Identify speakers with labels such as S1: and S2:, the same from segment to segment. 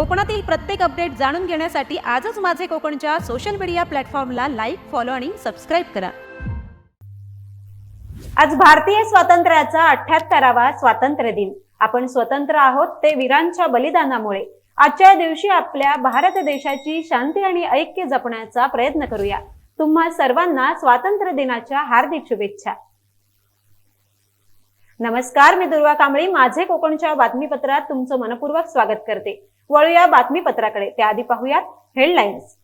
S1: कोकणातील प्रत्येक अपडेट जाणून घेण्यासाठी आजच माझे कोकणच्या सोशल मीडिया प्लॅटफॉर्मला लाईक फॉलो आणि सबस्क्राईब करा.
S2: आज भारतीय स्वातंत्र्याचा अठ्याहत्तरावा स्वातंत्र्य दिन. आपण स्वतंत्र आहोत ते वीरांच्या बलिदानामुळे. आजच्या दिवशी आपल्या भारत देशाची शांती आणि ऐक्य जपण्याचा प्रयत्न करूया. तुम्हा सर्वांना स्वातंत्र्य दिनाच्या हार्दिक शुभेच्छा. नमस्कार मी दुर्वा कांबळी. माझे कोकणच्या बातमीपत्रात तुमचं मनपूर्वक स्वागत करते. वळूया बातमीपत्राकडे. त्याआधी पाहूयात हेडलाईन्स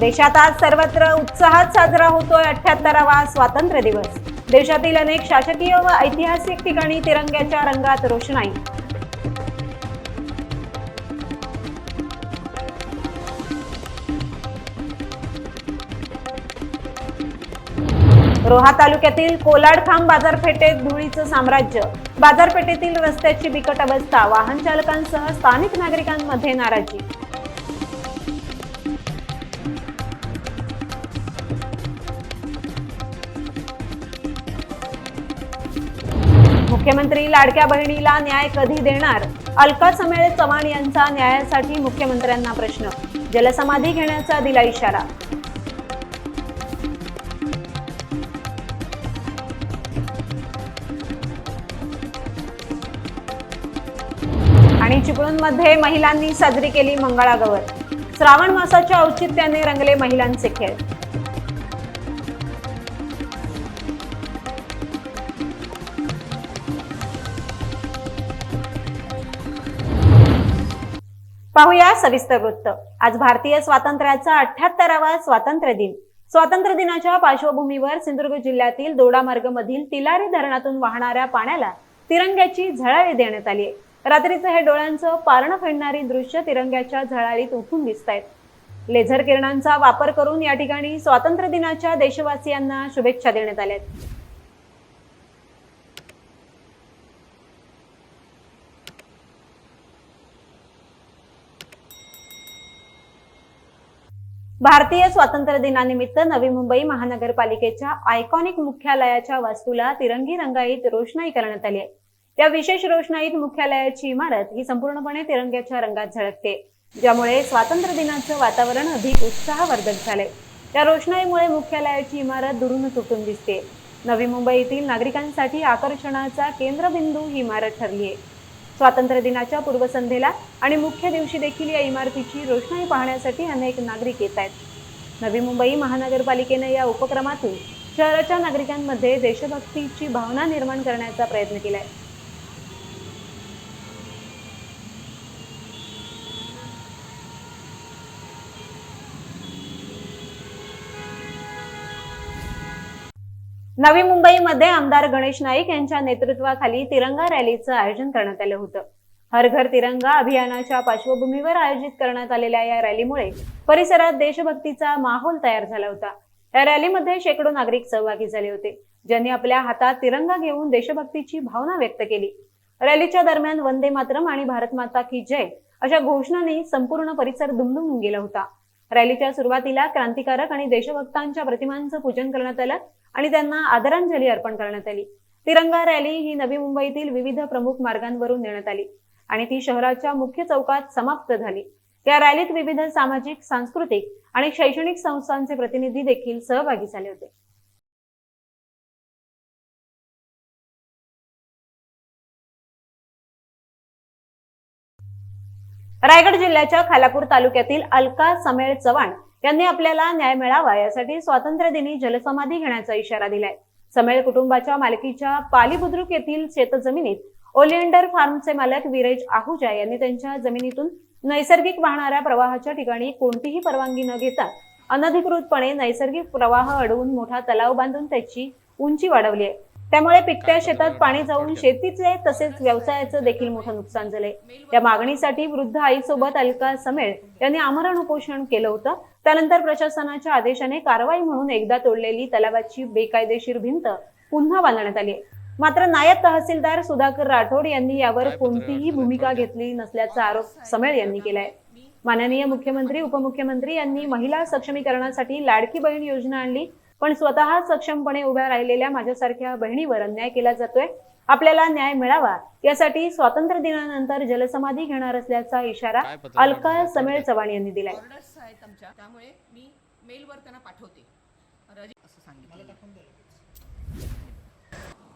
S2: देशात आज सर्वत्र उत्साहात साजरा होतोय अठ्याहत्तरावा स्वातंत्र्य दिवस. देशातील अनेक शासकीय व ऐतिहासिक ठिकाणी तिरंग्याच्या रंगात रोषणाई. रोहा तालुक्यातील कोलाडखांब बाजारपेठेत धुळीचं साम्राज्य. बाजारपेठेतील रस्त्याची बिकट अवस्था वाहन चालकांसह स्थानिक नागरिकांमध्ये नाराजी. मुख्यमंत्री लाडक्या बहिणीला न्याय कधी देणार? अलका समेळे चव्हाण यांचा न्यायासाठी मुख्यमंत्र्यांना प्रश्न जलसमाधी घेण्याचा दिला इशारा. चिपळूणमध्ये महिलांनी साजरी केली मंगळागौर. श्रावण मासाच्या औचित्याने रंगले महिलांचे खेळ. पाहूया सविस्तर वृत्त. आज भारतीय स्वातंत्र्याचा अठ्याहत्तरावा स्वातंत्र्य दिन. स्वातंत्र्य दिनाच्या पार्श्वभूमीवर सिंधुदुर्ग जिल्ह्यातील दोडामार्ग मधील तिलारी धरणातून वाहणाऱ्या पाण्याला तिरंग्याची झळाळी देण्यात आली आहे. रात्रीचं हे डोळ्यांचं पारणं फेडणारी दृश्य तिरंग्याच्या झळाळीत उठून दिसत आहेत लेझर किरणांचा वापर करून या ठिकाणी स्वातंत्र्य दिनाच्या देशवासियांना शुभेच्छा देण्यात आल्या आहेत. भारतीय स्वातंत्र्य दिनानिमित्त नवी मुंबई महानगरपालिकेच्या आयकॉनिक मुख्यालयाच्या वास्तूला तिरंगी रंगाईत रोषणाई करण्यात आली आहे. या विशेष रोषणाईत मुख्यालयाची इमारत ही संपूर्णपणे तिरंग्याच्या रंगात झळकते ज्यामुळे स्वातंत्र्य दिनाचं वातावरण अधिक उत्साहवर्धक झाले या रोषणाईमुळे मुख्यालयाची इमारत दुरून तुटून दिसते. नवी मुंबईतील नागरिकांसाठी आकर्षणाचा केंद्रबिंदू ही इमारत ठरली आहे स्वातंत्र्य दिनाच्या पूर्वसंध्येला आणि मुख्य दिवशी देखील या इमारतीची रोषणाई पाहण्यासाठी अनेक नागरिक येत आहेत. नवी मुंबई महानगरपालिकेने या उपक्रमातून शहराच्या नागरिकांमध्ये देशभक्तीची भावना निर्माण करण्याचा प्रयत्न केला आहे नवी मुंबईमध्ये आमदार गणेश नाईक यांच्या नेतृत्वाखाली तिरंगा रॅलीचं आयोजन करण्यात आलं होतं. हर घर तिरंगा अभियानाच्या पार्श्वभूमीवर आयोजित करण्यात आलेल्या या रॅलीमुळे परिसरात देशभक्तीचा माहोल तयार झाला होता. या रॅलीमध्ये शेकडो नागरिक सहभागी झाले होते ज्यांनी आपल्या हातात तिरंगा घेऊन देशभक्तीची भावना व्यक्त केली. रॅलीच्या दरम्यान वंदे मातरम आणि भारत माता की जय अशा घोषणांनी संपूर्ण परिसर दुमदुमून गेला होता. रॅलीच्या सुरुवातीला क्रांतिकारक आणि देशभक्तांच्या प्रतिमांचं पूजन करण्यात आलं आणि त्यांना आदरांजली अर्पण करण्यात आली. तिरंगा रॅली ही नवी मुंबईतील विविध प्रमुख मार्गांवरून नेण्यात आली आणि ती शहराच्या मुख्य चौकात समाप्त झाली. या रॅलीत विविध सामाजिक सांस्कृतिक आणि शैक्षणिक संस्थांचे प्रतिनिधी देखील सहभागी झाले होते. रायगड जिल्ह्याच्या खालापूर तालुक्यातील अलका समेळ चव्हाण यांनी आपल्याला न्याय मिळावा यासाठी स्वातंत्र्य दिनी जलसमाधी घेण्याचा इशारा दिलाय. समेळ कुटुंबाच्या मालकीच्या पाली बुद्रुक येथील शेतजमिनीत ओलिएंडर फार्मचे मालक विरेज आहुजा यांनी त्यांच्या जमिनीतून नैसर्गिक वाहणाऱ्या प्रवाहाच्या ठिकाणी कोणतीही परवानगी न घेता अनधिकृतपणे नैसर्गिक प्रवाह अडवून मोठा तलाव बांधून त्याची उंची वाढवली आहे. त्यामुळे पिकत्या शेतात पाणी जाऊन शेतीचे तसेच व्यवसायाचं देखील मोठं नुकसान झालंय. या मागणीसाठी वृद्ध आईसोबत अलका समेळ यांनी आमरण उपोषण केलं होतं. त्यानंतर प्रशासनाच्या आदेशाने कारवाई म्हणून एकदा तोडलेली तलावाची बेकायदेशीर भिंत पुन्हा बांधण्यात आली आहे. मात्र नायब तहसीलदार सुधाकर राठोड यांनी यावर कोणतीही भूमिका घेतली नसल्याचा आरोप समेळ यांनी केलाय. माननीय मुख्यमंत्री उपमुख्यमंत्री यांनी महिला सक्षमीकरणासाठी लाडकी बहीण योजना आणली. पण स्वतः सक्षमपणे उभ्या राहिलेल्या माझ्यासारख्या बहिणीवर अन्याय केला जातोय. आपल्याला न्याय मिळावा यासाठी स्वातंत्र्य दिनानंतर जलसमाधी घेणार असल्याचा इशारा अलका समेळ चव्हाण यांनी दिलाय.
S3: ऑर्डर्स आहेत आमच्या त्यामुळे मी मेलवर त्यांना पाठवते.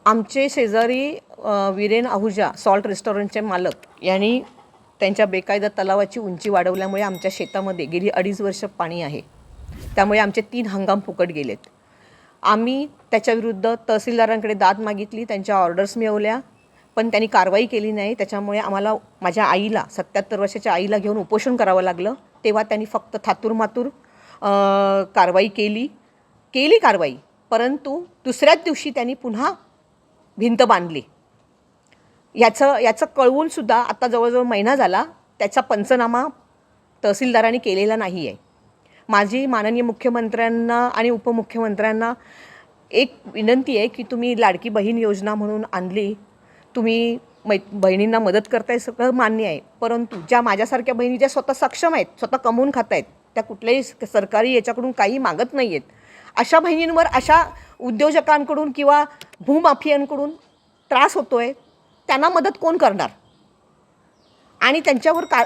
S4: आमचे शेजारी वीरेन आहुजा सॉल्ट रेस्टॉरंटचे मालक यांनी त्यांच्या बेकायदा तलावाची उंची वाढवल्यामुळे आमच्या शेतामध्ये गेली अडीच वर्ष पाणी आहे. त्यामुळे आमचे तीन हंगाम फुकट गेलेत. आम्ही त्याच्याविरुद्ध तहसीलदारांकडे दाद मागितली त्यांच्या ऑर्डर्स मिळवल्या पण त्यांनी कारवाई केली नाही. त्याच्यामुळे आम्हाला माझ्या आईला सत्याहत्तर वर्षाच्या आईला घेऊन उपोषण करावं लागलं. तेव्हा त्यांनी फक्त थातूरमातूर कारवाई केली. केली कारवाई परंतु दुसऱ्याच दिवशी त्यांनी पुन्हा भिंत बांधली. याचं याचं कळवूनसुद्धा आता जवळजवळ महिना झाला त्याचा पंचनामा तहसीलदारांनी केलेला नाही आहे माझी माननीय मुख्यमंत्र्यांना आणि उपमुख्यमंत्र्यांना एक विनंती आहे की तुम्ही लाडकी बहीण योजना म्हणून आणली. तुम्ही मै बहिणींना मदत करताय सगळं मान्य आहे. परंतु ज्या माझ्यासारख्या बहिणी ज्या स्वतः सक्षम आहेत स्वतः कमवून खात आहेत त्या कुठल्याही स- सरकारी याच्याकडून काही मागत नाही आहेत अशा बहिणींवर अशा उद्योजकांकडून किंवा भूमाफियांकडून त्रास होतो आहे त्यांना मदत कोण करणार? आणि त्यांच्यावर का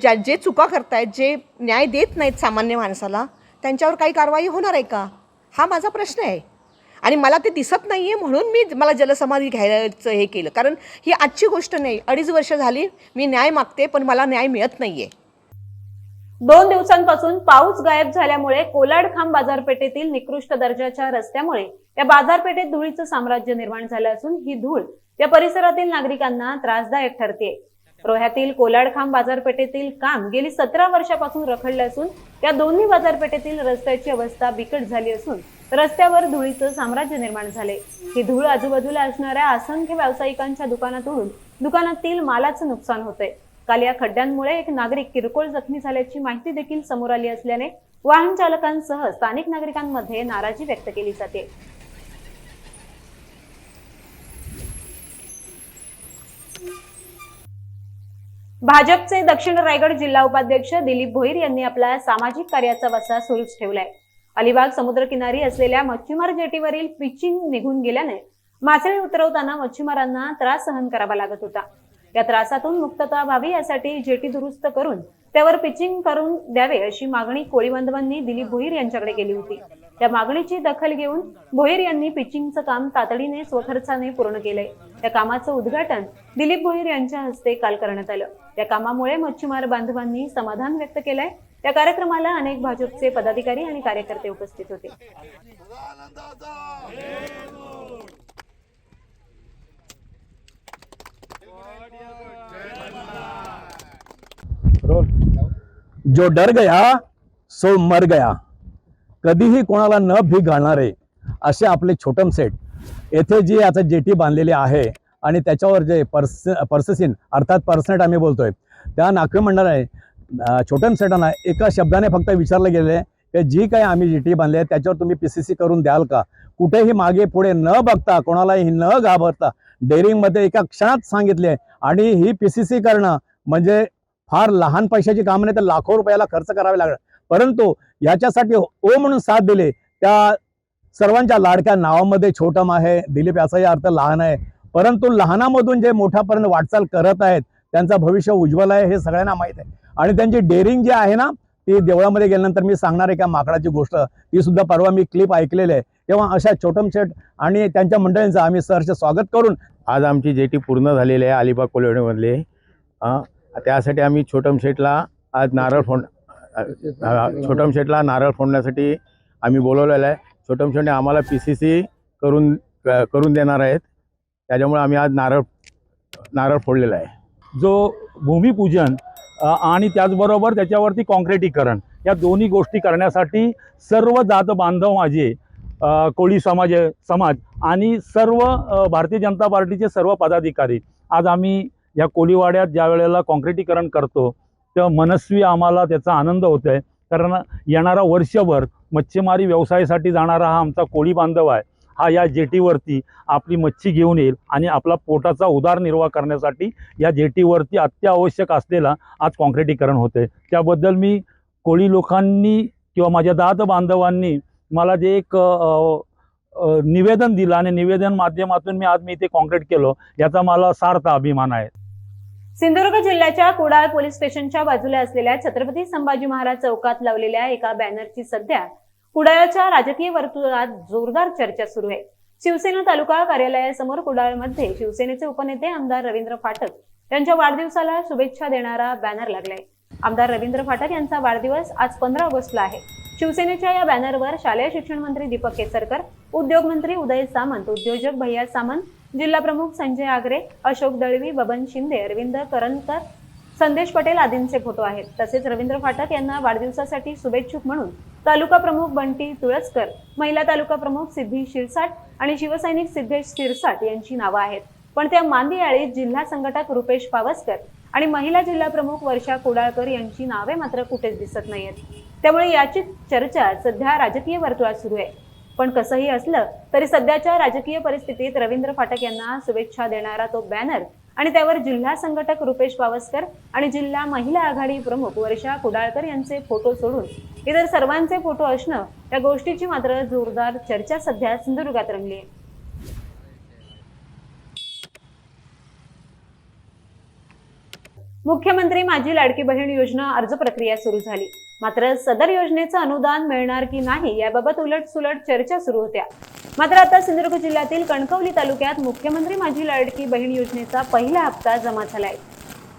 S4: ज्या जे चुका करतायत जे न्याय देत नाहीत सामान्य माणसाला त्यांच्यावर काही कारवाई होणार आहे का? हा माझा प्रश्न आहे. आणि मला ते दिसत नाही आहे म्हणून मी मला जलसमाधी घ्यायचं हे केलं. कारण ही आजची गोष्ट नाही. अडीच वर्ष झाली मी न्याय मागते पण मला न्याय मिळत नाही आहे
S2: दोन दिवसांपासून पाऊस गायब झाल्यामुळे कोलाडखांब बाजारपेठेतील निकृष्ट दर्जाच्या रस्त्यामुळे या बाजारपेठेत धुळीचं साम्राज्य निर्माण झालं असून ही धूळ या परिसरातील नागरिकांना त्रासदायक ठरते रोह्यातील कोलाडखांब बाजारपेठेतील काम गेली सतरा वर्षापासून रखडलं असून या दोन्ही बाजारपेठेतील रस्त्याची अवस्था बिकट झाली असून रस्त्यावर धुळीचं साम्राज्य निर्माण झाले. ही धूळ आजूबाजूला असणाऱ्या असंख्य व्यावसायिकांच्या दुकानात उडून दुकानातील मालाचं नुकसान होतंय. काल या खड्ड्यांमुळे एक नागरिक किरकोळ जखमी झाल्याची माहिती देखील समोर आली असल्याने वाहन चालकांसह स्थानिक नागरिकांमध्ये नाराजी व्यक्त केली जाते. भाजपचे दक्षिण रायगड जिल्हा उपाध्यक्ष दिलीप भोईर यांनी आपला सामाजिक कार्याचा वसा सुरूच ठेवलाय. अलिबाग समुद्रकिनारी असलेल्या मच्छीमार जेटीवरील पिचिंग निघून गेल्याने मासळी उतरवताना मच्छीमारांना त्रास सहन करावा लागत होता. या त्रासातून मुक्तता व्हावी यासाठी जेटी दुरुस्त करून त्यावर पिचिंग करून द्यावे अशी मागणी कोळी बांधवांनी दिलीप भोईर यांच्याकडे केली होती. त्या मागणीची दखल घेऊन भोईर यांनी पिचिंगचं काम तातडीने स्वखर्चाने पूर्ण केलंय. त्या कामाचं उद्घाटन दिलीप भोईर यांच्या हस्ते काल करण्यात आलं. त्या कामामुळे मच्छीमार बांधवांनी समाधान व्यक्त केलंय. त्या कार्यक्रमाला अनेक भाजपचे पदाधिकारी आणि कार्यकर्ते उपस्थित होते.
S5: जो डर गया सो मर गया. कधीही कोणाला न भीक घालणारे असे आपले छोटम सेट येथे जी आता जेटी बांधलेली आहे आणि त्याच्यावर जे पर्स पर्ससीन अर्थात पर्सनेट आम्ही बोलतोय. त्या नागरी मंडळाने अं, सेटांना एका शब्दाने फक्त विचारलं गेलं आहे की जी काही आम्ही जेटी बांधली आहे त्याच्यावर तुम्ही पी सी सी करून द्याल का? कुठेही मागे पुढे न बघता कोणालाही न घाबरता डेअरिंगमध्ये एका क्षणात सांगितले आणि ही पी सी सी करणं म्हणजे फार लहान पैशाची कामं नाही तर लाखो रुपयाला खर्च करावे लागणार परंतु याच्यासाठी ओ म्हणून साथ दिले त्या सर्वांच्या लाडक्या नावामध्ये छोटम आहे दिलीप याचाही अर्थ लहान आहे परंतु लहानामधून जे मोठ्यापर्यंत वाटचाल करत आहेत त्यांचं भविष्य उज्ज्वल आहे हे सगळ्यांना माहीत आहे. आणि त्यांची डेअरिंग जी आहे ना ती देवळामध्ये गेल्यानंतर मी सांगणार आहे का माकडाची गोष्ट ती सुद्धा परवा मी क्लिप ऐकलेली आहे. तेव्हा अशा छोटम शेठ आणि त्यांच्या मंडळींचं आम्ही सहर्ष स्वागत करून
S6: आज आमची जेटी पूर्ण झालेली आहे अलिबाग कोल्हेवाडीमधली त्यासाठी आम्ही छोटम शेठला आज नारळ फोड छोटमशेटला छोटम शेठला नारळ फोडण्यासाठी आम्ही बोलवलेलं आहे. छोटम शेठने आम्हाला पी सी सी करून करून देणार आहेत. त्याच्यामुळे आम्ही आज नारळ नारळ फोडलेला आहे.
S7: जो भूमिपूजन आणि त्याचबरोबर त्याच्यावरती कॉन्क्रिटीकरण या दोन्ही गोष्टी करण्यासाठी सर्व जात बांधव माझे कोळी समाज समाज आणि सर्व भारतीय जनता पार्टीचे सर्व पदाधिकारी आज आम्ही या कोळीवाड्यात ज्या वेळेला कॉन्क्रिटीकरण करतो तेव्हा मनस्वी आम्हाला त्याचा आनंद होतो आहे कारण येणारा वर्षभर मच्छीमारी व्यवसायासाठी जाणारा हा आमचा कोळी बांधव आहे. हा या जेटीवरती आपली मच्छी घेऊन येईल आणि आपला पोटाचा उदारनिर्वाह करण्यासाठी या जेटीवरती अत्यावश्यक असलेला आज कॉन्क्रिटीकरण होते. त्याबद्दल मी कोळी लोकांनी किंवा माझ्या दाद बांधवांनी मला जे एक निवेदन दिलं आणि निवेदन माध्यमातून मी आज मी इथे कॉन्क्रीट केलं याचा मला सार्थ अभिमान आहे.
S2: सिंधुदुर्ग जिल्ह्याच्या कुडाळ पोलीस स्टेशनच्या बाजूला असलेल्या छत्रपती संभाजी महाराज चौकात लावलेल्या एका बॅनरची सध्या कुडाळच्या राजकीय वर्तुळात जोरदार चर्चा सुरू आहे. शिवसेना तालुका कार्यालयासमोर कुडाळमध्ये शिवसेनेचे उपनेते आमदार रवींद्र फाटक यांच्या वाढदिवसाला शुभेच्छा देणारा बॅनर लागलाय. आमदार रवींद्र फाटक यांचा वाढदिवस आज पंधरा ऑगस्टला आहे. शिवसेनेच्या या बॅनरवर शालेय शिक्षण मंत्री दीपक केसरकर उद्योग मंत्री उदय सामंत उद्योजक भैया सामंत जिल्हा प्रमुख संजय आगरे अशोक दळवी बबन शिंदे अरविंद करंजकर संदेश पटेल आदींचे फोटो आहेत. तसेच रवींद्र फाटक यांना वाढदिवसासाठी शुभेच्छुक म्हणून तालुका प्रमुख बंटी तुळसकर महिला तालुका प्रमुख सिद्धी शिरसाट आणि शिवसैनिक सिद्धेश शिरसाट यांची नावं आहेत. पण त्या मांदियाळीत जिल्हा संघटक रुपेश पावसकर आणि महिला जिल्हा प्रमुख वर्षा कुडाळकर यांची नावे मात्र कुठेच दिसत नाहीयेत. त्यामुळे याची चर्चा सध्या राजकीय वर्तुळात सुरू आहे. पण कसंही असलं तरी सध्याच्या राजकीय परिस्थितीत रवींद्र फाटक यांना शुभेच्छा देणारा तो बॅनर आणि त्यावर जिल्हा संघटक रुपेश पावसकर आणि जिल्हा महिला आघाडी प्रमुख वर्षा कुडाळकर यांचे फोटो सोडून इतर सर्वांचे फोटो असणं या गोष्टीची मात्र जोरदार चर्चा सध्या सिंधुदुर्गात रंगली आहे. मुख्यमंत्री माझी लाडकी बहीण योजना अर्ज प्रक्रिया सुरू झाली. मात्र सदर योजनेचं अनुदान मिळणार की नाही याबाबत उलट सुलट चर्चा सुरू होत्या. मात्र आता सिंधुदुर्ग जिल्ह्यातील कणकवली तालुक्यात मुख्यमंत्री माझी लाडकी बहीण योजनेचा पहिला हप्ता जमा झालाय.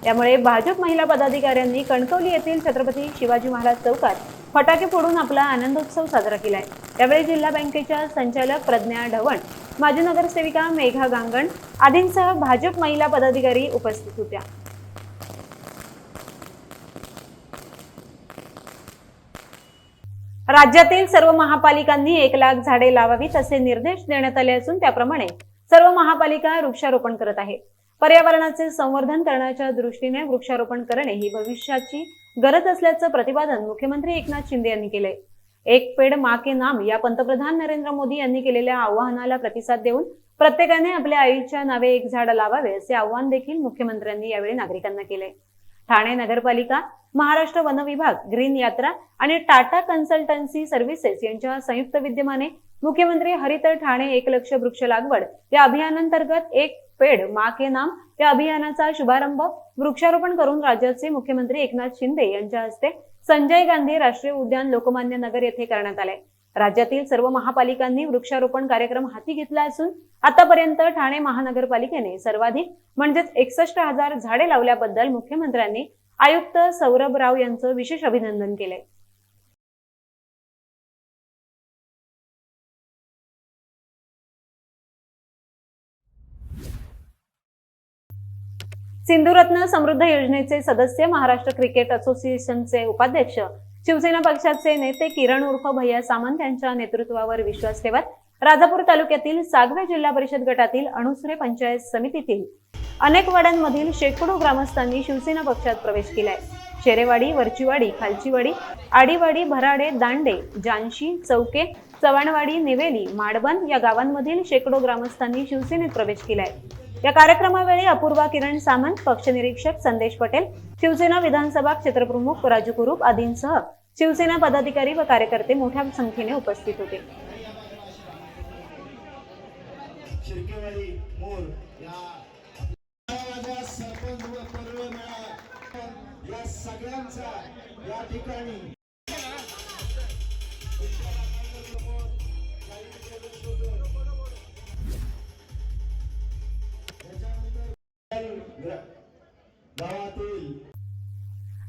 S2: त्यामुळे भाजप महिला पदाधिकाऱ्यांनी कणकवली येथील छत्रपती शिवाजी महाराज चौकात फटाके फोडून आपला आनंदोत्सव साजरा केलाय. त्यावेळी जिल्हा बँकेच्या संचालक प्रज्ञा ढवण माजी नगरसेविका मेघा गांगण आदींसह भाजप महिला पदाधिकारी उपस्थित होत्या. राज्यातील सर्व महापालिकांनी एक लाख झाडे लावावीत असे निर्देश देण्यात आले असून त्याप्रमाणे सर्व महापालिका वृक्षारोपण करत आहे पर्यावरणाचे संवर्धन करण्याच्या दृष्टीने वृक्षारोपण करणे ही भविष्याची गरज असल्याचं प्रतिपादन मुख्यमंत्री एकनाथ शिंदे यांनी केले एक पेड मा के नाम या पंतप्रधान नरेंद्र मोदी यांनी केलेल्या आव्हानाला प्रतिसाद देऊन प्रत्येकाने आपल्या आईच्या नावे एक झाड लावावे असे आव्हान देखील मुख्यमंत्र्यांनी यावेळी नागरिकांना केले ठाणे नगरपालिका महाराष्ट्र वन विभाग ग्रीन यात्रा आणि टाटा कन्सल्टन्सी सर्व्हिसेस यांच्या संयुक्त विद्यमाने मुख्यमंत्री हरितर ठाणे एक लक्ष वृक्ष लागवड या अभियानांतर्गत एक पेड मा के नाम या अभियानाचा शुभारंभ वृक्षारोपण करून राज्याचे मुख्यमंत्री एकनाथ शिंदे यांच्या हस्ते संजय गांधी राष्ट्रीय उद्यान लोकमान्य नगर येथे करण्यात आले. राज्यातील सर्व महापालिकांनी वृक्षारोपण कार्यक्रम हाती घेतला असून आतापर्यंत ठाणे महानगरपालिकेने सर्वाधिक म्हणजेच एकसष्ट हजार झाडे लावल्याबद्दल मुख्यमंत्र्यांनी आयुक्त सौरभ राव यांचं विशेष अभिनंदन केलंय. सिंधुरत्न समृद्ध योजनेचे सदस्य महाराष्ट्र क्रिकेट असोसिएशनचे उपाध्यक्ष शिवसेना पक्षाचे नेते किरण उर्फ भैया सामंत यांच्या नेतृत्वावर विश्वास ठेवत राजापूर तालुक्यातील सागवे जिल्हा परिषद गटातील अणुसरे पंचायत समितीतील अनेक वाड्यांमधील शेकडो ग्रामस्थांनी शिवसेना पक्षात प्रवेश केलाय. शेरेवाडी वरचीवाडी खालचीवाडी आडीवाडी भराडे दांडे जानशी चौके चव्हाणवाडी निवेली माडबन या गावांमधील शेकडो ग्रामस्थांनी शिवसेनेत प्रवेश केलाय. या कार्यक्रमावेळी अपूर्वा किरण सामंत पक्षनिरीक्षक संदेश पटेल शिवसेना विधानसभा क्षेत्रप्रमुख राजू कुरूप आदींसह शिवसेना पदाधिकारी व कार्यकर्ते मोठ्या संख्येने उपस्थित होते.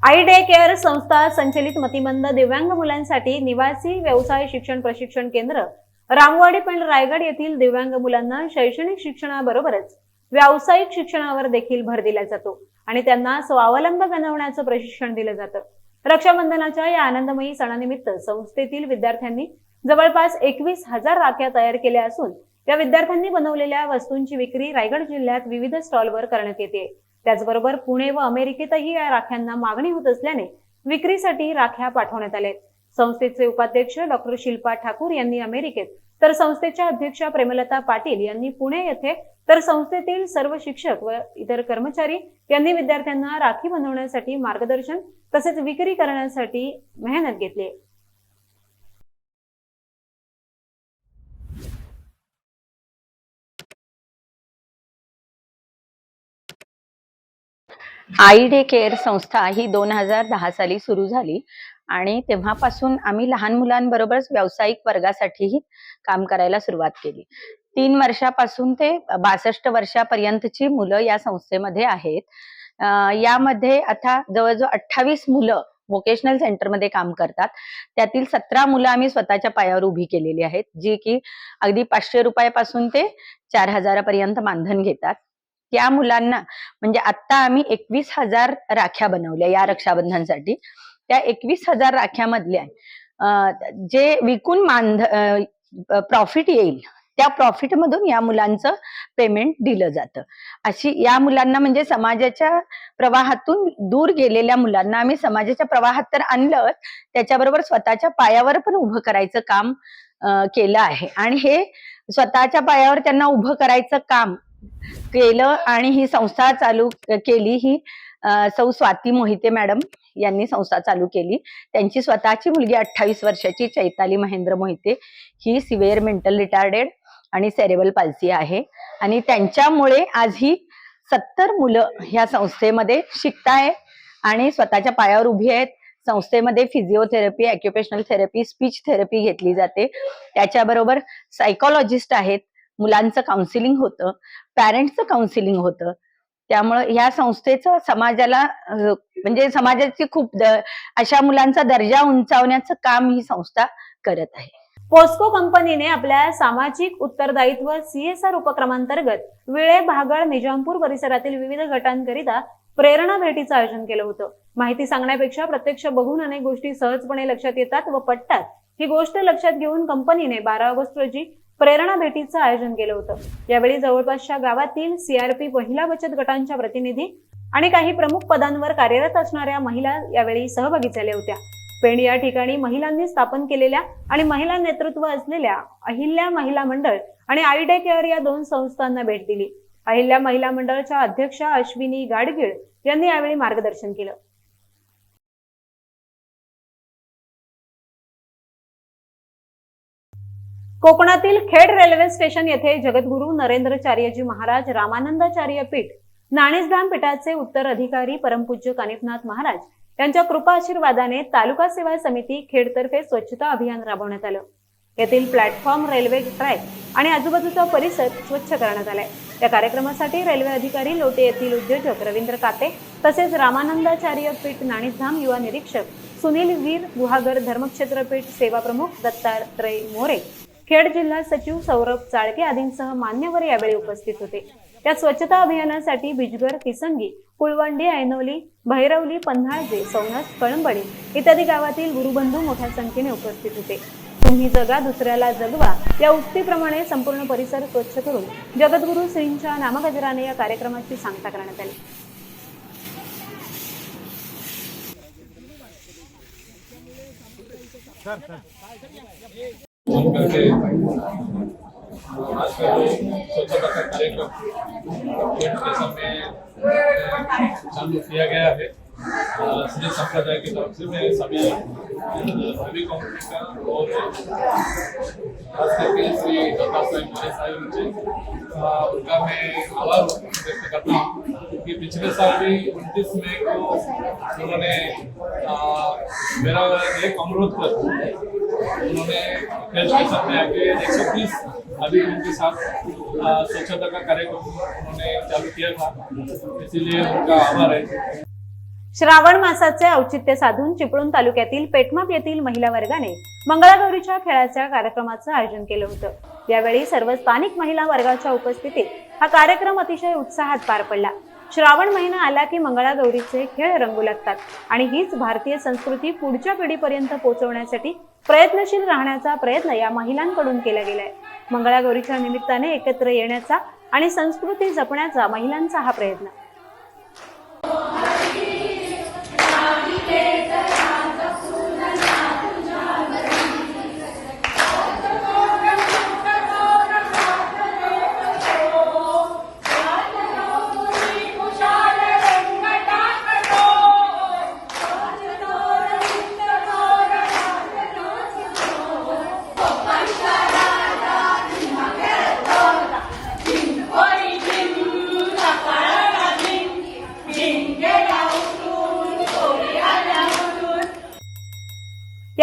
S2: आई डे केअर संस्था संचलित मतिमंद दिव्यांग मुलांसाठी निवासी व्यवसाय शिक्षण प्रशिक्षण केंद्र रामवाडी पेंड रायगड येथील दिव्यांग मुलांना शैक्षणिक शिक्षणाबरोबरच व्यावसायिक शिक्षणावर देखील भर दिला जातो आणि त्यांना स्वावलंब बनवण्याचं प्रशिक्षण दिलं जातं. रक्षाबंधनाच्या या आनंदमयी सणानिमित्त संस्थेतील विद्यार्थ्यांनी जवळपास एकवीस हजार राख्या तयार केल्या असून या विद्यार्थ्यांनी बनवलेल्या वस्तूंची विक्री रायगड जिल्ह्यात विविध स्टॉलवर करण्यात येते. त्याचबरोबर पुणे व अमेरिकेतही या राख्यांना मागणी होत असल्याने विक्रीसाठी राख्या पाठवण्यात आल्या संस्थेचे उपाध्यक्ष डॉक्टर शिल्पा ठाकूर यांनी अमेरिकेत तर संस्थेच्या अध्यक्षा प्रेमलता पाटील यांनी पुणे येथे तर संस्थेतील सर्व शिक्षक व इतर कर्मचारी यांनी विद्यार्थ्यांना राखी बनवण्यासाठी मार्गदर्शन तसेच विक्री करण्यासाठी मेहनत घेतली
S8: आई डे केअर संस्था ही दोन हजार दहा साली सुरू झाली. आणि तेव्हापासून आम्ही लहान मुलांबरोबरच व्यावसायिक वर्गासाठीही काम करायला सुरुवात केली. तीन वर्षापासून ते बासष्ट वर्षापर्यंतची मुलं या संस्थेमध्ये आहेत. यामध्ये आता जवळजवळ अठ्ठावीस मुलं व्होकेशनल सेंटरमध्ये काम करतात. त्यातील सतरा मुलं आम्ही स्वतःच्या पायावर उभी केलेली आहेत जी की अगदी पाचशे रुपयापासून ते चार हजारापर्यंत मानधन घेतात. त्या मुलांना म्हणजे आता आम्ही एकवीस हजार राख्या बनवल्या या रक्षाबंधनसाठी. त्या एकवीस हजार राख्यामधल्या जे विकून मानध प्रॉफिट येईल त्या प्रॉफिट मधून या मुलांचं पेमेंट दिलं जातं. अशी या मुलांना म्हणजे समाजाच्या प्रवाहातून दूर गेलेल्या मुलांना आम्ही समाजाच्या प्रवाहात तर आणलं त्याच्याबरोबर स्वतःच्या पायावर पण उभं करायचं काम केलं आहे. आणि हे स्वतःच्या पायावर त्यांना उभं करायचं काम केलं आणि ही संस्था चालू केली ही सौ स्वाती मोहिते मॅडम यांनी संस्था चालू केली. त्यांची स्वतःची मुलगी अठ्ठावीस वर्षाची चैताली महेंद्र मोहिते. ही सिव्हिअर मेंटल रिटार्डेड आणि सेरेबल पाल्सी आहे. आणि त्यांच्यामुळे आज ही सत्तर मुलं ह्या संस्थेमध्ये शिकताय आणि स्वतःच्या पायावर उभी आहेत. संस्थेमध्ये physiotherapy occupational therapy speech therapy घेतली जाते. त्याच्याबरोबर सायकोलॉजिस्ट आहेत. मुलांचं काउन्सिलिंग होतं पॅरेंट्सचं काउन्सिलिंग होतं. त्यामुळं ह्या संस्थेचं समाजाला म्हणजे समाजाची खूप अशा मुलांचा दर्जा उंचावण्याचं काम ही संस्था करत आहे.
S2: पोस्को कंपनीने आपल्या सामाजिक उत्तरदायित्व सीएसआर उपक्रमांतर्गत विळे भागळ निजामपूर परिसरातील विविध गटांकरिता प्रेरणा भेटीचं आयोजन केलं होतं. माहिती सांगण्यापेक्षा प्रत्यक्ष बघून अनेक गोष्टी सहजपणे लक्षात येतात व पटतात. ही गोष्ट लक्षात घेऊन कंपनीने बारा ऑगस्ट रोजी प्रेरणा भेटीचं आयोजन केलं होतं. यावेळी जवळपासच्या गावातील सीआरपी महिला बचत गटांच्या प्रतिनिधी आणि काही प्रमुख पदांवर कार्यरत असणाऱ्या महिला यावेळी सहभागी झाल्या होत्या. पेण या ठिकाणी महिलांनी स्थापन केलेल्या आणि महिला नेतृत्व असलेल्या अहिल्या महिला मंडळ आणि आयडे केअर या दोन संस्थांना भेट दिली. अहिल्या महिला मंडळच्या अध्यक्षा अश्विनी गाडगीळ यांनी यावेळी मार्गदर्शन केलं. कोकणातील खेड रेल्वे स्टेशन येथे जगद्गुरू नरेंद्रचार्यजी महाराज रामानंदाचार्य पीठ नाणेसधाम पीठाचे उत्तर अधिकारी परमपूज्य कानिफनाथ महाराज यांच्या कृपा आशीर्वादाने तालुका सेवा समिती खेडतर्फे स्वच्छता अभियान राबवण्यात आलं. येथील प्लॅटफॉर्म रेल्वे ट्रॅक आणि आजूबाजूचा परिसर स्वच्छ करण्यात आलाय. या कार्यक्रमासाठी रेल्वे अधिकारी लोटे येथील उद्योजक रवींद्र काते तसेच रामानंदाचार्य पीठ नाणेसधाम युवा निरीक्षक सुनील वीर गुहागर धर्मक्षेत्र पीठ सेवा प्रमुख दत्तात्रय मोरे खेड जिल्हा सचिव सौरभ चाळके आदींसह मान्यवर यावेळी उपस्थित होते. त्या स्वच्छता अभियानासाठी बिजगर किसंगी कुळवंडी ऐनवली भैरवली पन्हाळजे सौनस कळंबडी इत्यादी गावातील गुरुबंधू मोठ्या संख्येने उपस्थित होते. तुम्ही जगा दुसऱ्याला जगवा या उक्तीप्रमाणे संपूर्ण परिसर स्वच्छ करून जगद्गुरु श्रींच्या नामगजराने या कार्यक्रमाची सांगता करण्यात आली.
S9: 그러니까 네. 이렇게 आज का जो स्वच्छता का कार्यक्रम गेट स्टेशन में चालू किया गया है अ, श्री संप्रदाय की तरफ से मैं सभी सभी कम्युनिटी का और खास करके श्री दत्ता साहब मोरे साहब जी उनका मैं आभार व्यक्त करता हूँ कि पिछले साल भी उनतीस मई को उन्होंने मेरा एक अनुरोध कर उन्होंने खेल स्टेशन में आके एक सौ तीस अभी उनके साथ स्वच्छता का कार्यक्रम उन्होंने चालू किया था इसीलिए उनका आभार है
S2: श्रावण मासाचे औचित्य साधून चिपळूण तालुक्यातील पेटमाप येथील महिला वर्गाने मंगळागौरीच्या खेळाच्या कार्यक्रमाचं आयोजन केलं होतं. यावेळी सर्व स्थानिक महिला वर्गाच्या उपस्थितीत हा कार्यक्रम अतिशय उत्साहात पार पडला. श्रावण महिना आला की मंगळागौरीचे खेळ रंगू लागतात आणि हीच भारतीय संस्कृती पुढच्या पिढीपर्यंत पोहोचवण्यासाठी प्रयत्नशील राहण्याचा प्रयत्न या महिलांकडून केला गेलाय. मंगळागौरीच्या निमित्ताने एकत्र येण्याचा आणि संस्कृती जपण्याचा महिलांचा हा प्रयत्न.